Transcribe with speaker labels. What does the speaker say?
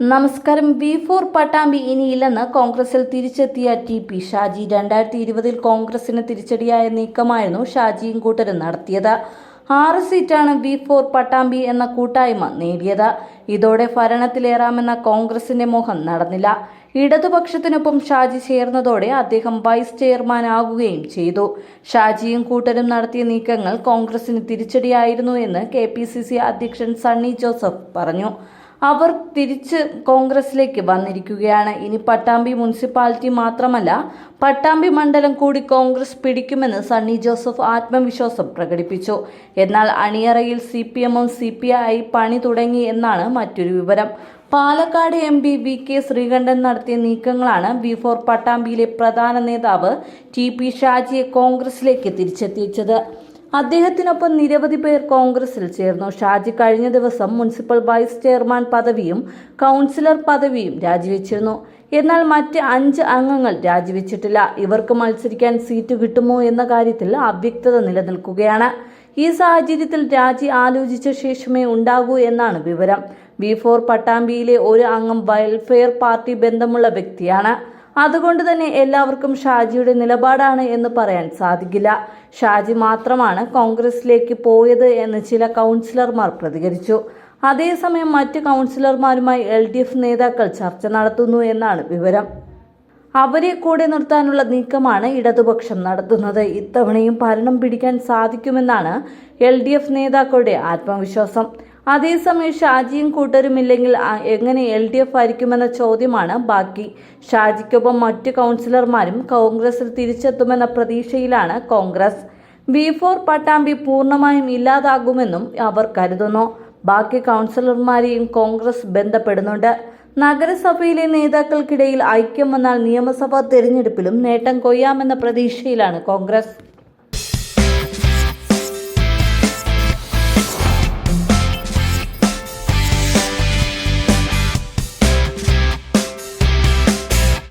Speaker 1: നമസ്കാരം. V four Pattambi ഇനിയില്ലെന്ന് കോൺഗ്രസിൽ തിരിച്ചെത്തിയ ടി പി ഷാജി. രണ്ടായിരത്തി ഇരുപതിൽ കോൺഗ്രസിന് തിരിച്ചടിയായ നീക്കമായിരുന്നു ഷാജിയും കൂട്ടരും നടത്തിയത്. ആറ് സീറ്റാണ് വി ഫോർ പട്ടാമ്പി എന്ന കൂട്ടായ്മ നേടിയത്. ഇതോടെ ഭരണത്തിലേറാമെന്ന കോൺഗ്രസിന്റെ മോഹം നടന്നില്ല. ഇടതുപക്ഷത്തിനൊപ്പം ഷാജി ചേർന്നതോടെ അദ്ദേഹം വൈസ് ചെയർമാൻ ആകുകയും ചെയ്തു. ഷാജിയും കൂട്ടരും നടത്തിയ നീക്കങ്ങൾ കോൺഗ്രസിന് തിരിച്ചടിയായിരുന്നു എന്ന് കെ അധ്യക്ഷൻ സണ്ണി ജോസഫ് പറഞ്ഞു. അവർ തിരിച്ച് കോൺഗ്രസിലേക്ക് വന്നിരിക്കുകയാണ്. ഇനി പട്ടാമ്പി മുനിസിപ്പാലിറ്റി മാത്രമല്ല പട്ടാമ്പി മണ്ഡലം കൂടി കോൺഗ്രസ് പിടിക്കുമെന്ന് സണ്ണി ജോസഫ് ആത്മവിശ്വാസം പ്രകടിപ്പിച്ചു. എന്നാൽ അണിയറയിൽ സി പി എമ്മും സി പി ഐ പണി തുടങ്ങി എന്നാണ് മറ്റൊരു വിവരം. Palakkad M P V K Sreekandan നടത്തിയ നീക്കങ്ങളാണ് വി ഫോർ പട്ടാമ്പിയിലെ പ്രധാന നേതാവ് ടി പി ഷാജിയെ കോൺഗ്രസിലേക്ക് തിരിച്ചെത്തിച്ചത്. അദ്ദേഹത്തിനൊപ്പം നിരവധി പേർ കോൺഗ്രസിൽ ചേർന്നു. ഷാജി കഴിഞ്ഞ ദിവസം മുനിസിപ്പൽ വൈസ് ചെയർമാൻ പദവിയും കൗൺസിലർ പദവിയും രാജിവെച്ചിരുന്നു. എന്നാൽ മറ്റ് അഞ്ച് അംഗങ്ങൾ രാജിവെച്ചിട്ടില്ല. ഇവർക്ക് മത്സരിക്കാൻ സീറ്റ് കിട്ടുമോ എന്ന കാര്യത്തിൽ അവ്യക്തത നിലനിൽക്കുകയാണ്. ഈ സാഹചര്യത്തിൽ രാജി ആലോചിച്ച ശേഷമേ ഉണ്ടാകൂ എന്നാണ് വിവരം. ബി ഫോർ പട്ടാമ്പിയിലെ ഒരു അംഗം വെൽഫെയർ പാർട്ടി ബന്ധമുള്ള വ്യക്തിയാണ്. അതുകൊണ്ട് തന്നെ എല്ലാവർക്കും ഷാജിയുടെ നിലപാടാണ് എന്ന് പറയാൻ സാധിക്കില്ല. ഷാജി മാത്രമാണ് കോൺഗ്രസിലേക്ക് പോയത് എന്ന് ചില കൗൺസിലർമാർ പ്രതികരിച്ചു. അതേസമയം മറ്റ് കൗൺസിലർമാരുമായി എൽ ഡി എഫ് നേതാക്കൾ ചർച്ച നടത്തുന്നു എന്നാണ് വിവരം. അവരെ കൂടെ നിർത്താനുള്ള നീക്കമാണ് ഇടതുപക്ഷം നടത്തുന്നത്. ഇത്തവണയും ഭരണം പിടിക്കാൻ സാധിക്കുമെന്നാണ് എൽ ഡി എഫ് നേതാക്കളുടെ ആത്മവിശ്വാസം. അതേസമയം ഷാജിയും കൂട്ടരുമില്ലെങ്കിൽ എങ്ങനെ എൽ ഡി എഫ് ആയിരിക്കുമെന്ന ചോദ്യമാണ് ബാക്കി. ഷാജിക്കൊപ്പം മറ്റ് കൗൺസിലർമാരും കോൺഗ്രസിൽ തിരിച്ചെത്തുമെന്ന പ്രതീക്ഷയിലാണ് കോൺഗ്രസ്. വി ഫോർ പട്ടാമ്പി പൂർണമായും ഇല്ലാതാകുമെന്നും അവർ കരുതുന്നു. ബാക്കി കൗൺസിലർമാരെയും കോൺഗ്രസ് ബന്ധപ്പെടുന്നുണ്ട്. നഗരസഭയിലെ നേതാക്കൾക്കിടയിൽ ഐക്യം വന്നാൽ നിയമസഭാ തെരഞ്ഞെടുപ്പിലും നേട്ടം കൊയ്യാമെന്ന പ്രതീക്ഷയിലാണ് കോൺഗ്രസ്.